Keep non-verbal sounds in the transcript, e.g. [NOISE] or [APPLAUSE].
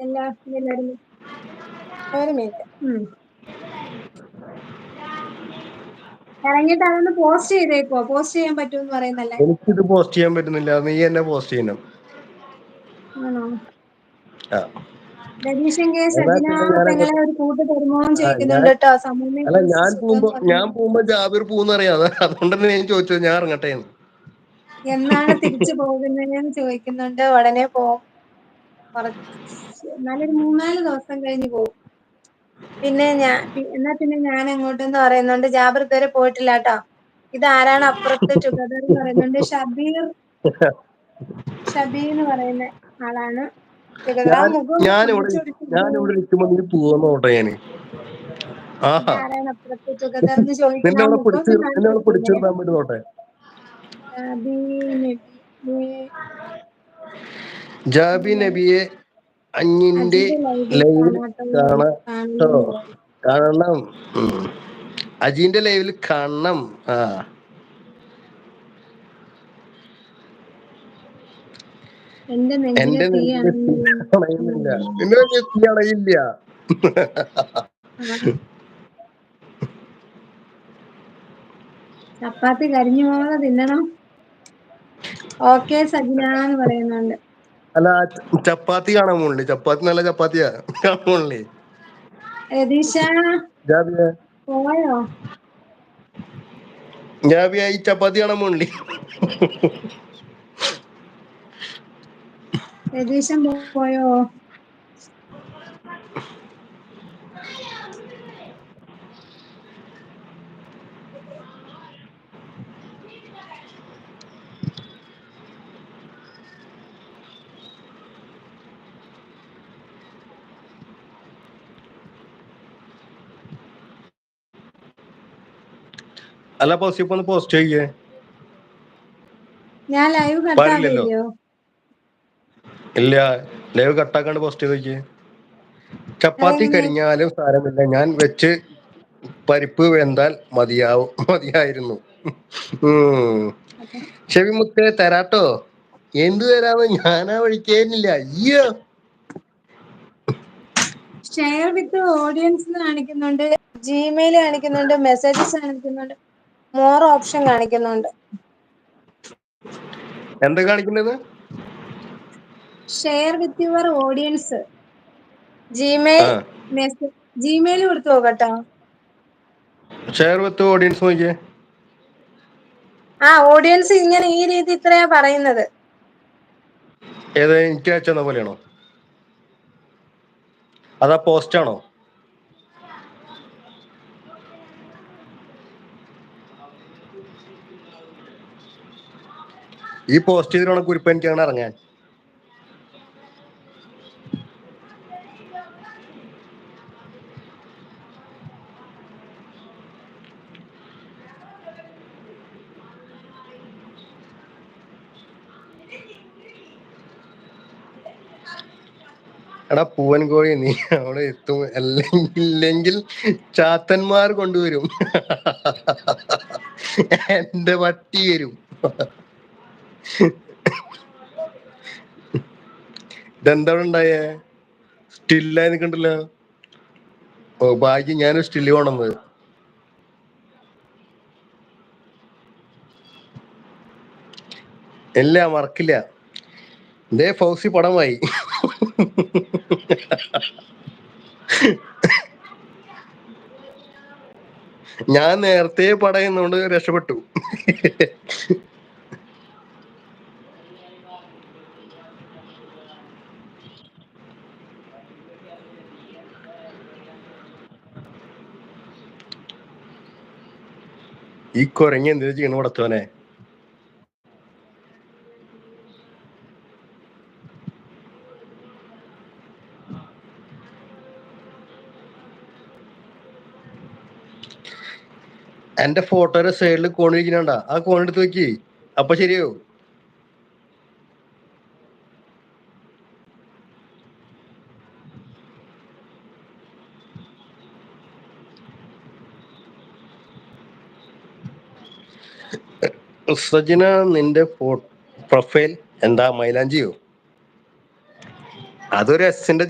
എല്ലാ എല്ലാരും ഒരു മിനിറ്റ്. ഉം. ഇറങ്ങിയിട്ട് അതൊന്ന് പോസ്റ്റ് ചെയ്തേക്കോ? പോസ്റ്റ് ചെയ്യാൻ പറ്റുമെന്ന് പറയുന്നല്ലേ എനിക്കിത് പോസ്റ്റ് ചെയ്യാൻ പറ്റുന്നില്ല. നീ എന്നെ പോസ്റ്റ് ചെയ്യണം. അല്ല ഞാൻ പോകുമ്പോ ഞാൻ പോകുമ്പോ ജാബിർ പോകുന്ന അറിയാതെ അതുകൊണ്ട് തന്നെ ഞാൻ ചോദിച്ചു ഞാൻ ഇറങ്ങട്ടെ എന്ന്. എന്നാണ് തിരിച്ചു പോകുന്നതെന്ന് ചോദിക്കുന്നുണ്ട്. ഉടനെ പോവും കുറച്ച് എന്നാലൊരു മൂന്നാൽ ദിവസം കഴിഞ്ഞ് പോകും പിന്നെ ഞാൻ എന്നാ പിന്നെ ഞാൻ അങ്ങോട്ടെന്ന് പറയുന്നുണ്ട് ജാബർ ഇതുവരെ പോയിട്ടില്ല കേട്ടോ ഇത് ആരാണ് അപ്പുറത്ത് ടുഗദർ എന്ന് പറയുന്നുണ്ട് ഷബീർ. ഷബീർ എന്ന് പറയുന്ന ആളാണ്. ഞാനിവിടെ ഞാനിവിടെ ഇരിക്കുമ്പോ നീ പോവാന്ന് നോട്ടെ ഞാൻ. നിന്നെ അവിടെ പിടിച്ചു നിന്നെ അവിടെ വേണ്ടി നോട്ടെ ജാബി നബിയെ അഞ്ഞിന്റെ ലൈവിൽ കാണാട്ടോ കാണണം. അജിന്റെ ലൈവിൽ കാണണം. ആ. എന്റെ നെഞ്ചിലെ എന്റെ തീ നെഞ്ചിൽ തീ അണയുന്നില്ല അണയുന്നു. നിന്റെ അണയില്ല ചപ്പാത്തി കരിഞ്ഞു പോകാതെ തിന്നണം. ഓക്കെ സജിന എന്ന് പറയുന്നുണ്ട്. അല്ല ചപ്പാത്തി കാണാൻ പോണില്ലേ? ചപ്പാത്തി നല്ല ചപ്പാത്തിയാ. കാണാൻ പോണില്ലേ? പോയോ? ജാബിയ ഈ ചപ്പാത്തി കാണാൻ പോണില്ലേ? രതീശൻ പോയോ? അല്ല പോസ്റ്റ് ഇപ്പൊ ഒന്ന് പോസ്റ്റ് ചെയ്യേ. ഞാൻ ലൈവ് പാടില്ലല്ലോ. ഇല്ല ലൈവ് കട്ടാക്കാണ്ട് പോസ്റ്റ് ചെയ്ത് നോക്കിയേ ചപ്പാത്തി കഴിഞ്ഞാലും കരിഞ്ഞാലും സാരമില്ല. ഞാൻ വെച്ച് പരിപ്പ് വെന്താൽ മതിയാവും. [LAUGHS] മതിയായിരുന്നു. ചെവിമുത്തേ തരാട്ടോ. എന്ത് തരാന്ന് ഞാനാ വഴിക്കേനില്ല അയ്യോ. ഷെയർ വിത്ത് ഓഡിയൻസ് കാണിക്കുന്നുണ്ട്. ജിമെയിൽ കാണിക്കുന്നുണ്ട്. മെസ്സേജസ് കാണിക്കുന്നുണ്ട്. മോർ ഓപ്ഷൻ കാണിക്കുന്നുണ്ട്. എന്താ കാണിക്കുന്നത്? Share with your audience Gmail message Gmail കൊടുത്തു നോക്കട്ടോ. ഷെയർ വിത്ത് ഓഡിയൻസ് നോക്കിയേ. ആ ഓഡിയൻസ് ഇങ്ങനെ ഈ രീതി ഇത്രയാ പറയുന്നത്. ഏത് എനിക്ക് അയച്ചെന്ന പോലെയാണോ? അതാ പോസ്റ്റ് ആണോ? ഈ പോസ്റ്റ് ചെയ്തിട്ടുള്ള കുരിപ്പ് എനിക്ക് അങ്ങനെ ഇറങ്ങാൻ. എടാ പൂവൻ കോഴി നീ അവിടെ എത്തും. അല്ലെങ്കിൽ ചാത്തന്മാർ കൊണ്ടുവരും. എന്റെ വട്ടി വരും. [LAUGHS] ഇതെന്താ ഇവിടെ ഉണ്ടായേ സ്റ്റില്ലായി നിക്കണ്ടല്ലോ. ഓ ഭാഗ്യം ഞാനൊരു സ്റ്റിൽ വേണമെന്ന് ഇല്ല മറക്കില്ല. ഇതേ ഫൗസി പടമായി. [LAUGHS] ഞാൻ നേരത്തെ പടയുന്നോണ്ട് രക്ഷപ്പെട്ടു. [LAUGHS] ഈ കുരങ്ങി എന്തിനു ചെയ്യണ കൊടുത്തോനെ എന്റെ ഫോട്ടോയുടെ സൈഡിൽ കോണിരിക്കുന്നുണ്ടാ ആ കോണെടുത്ത് വെക്കി അപ്പൊ ശരിയാവും. സജിന നിന്റെ പ്രൊഫൈൽ എന്താ മൈലാഞ്ചിയോ? അതൊരു എസിന്റെ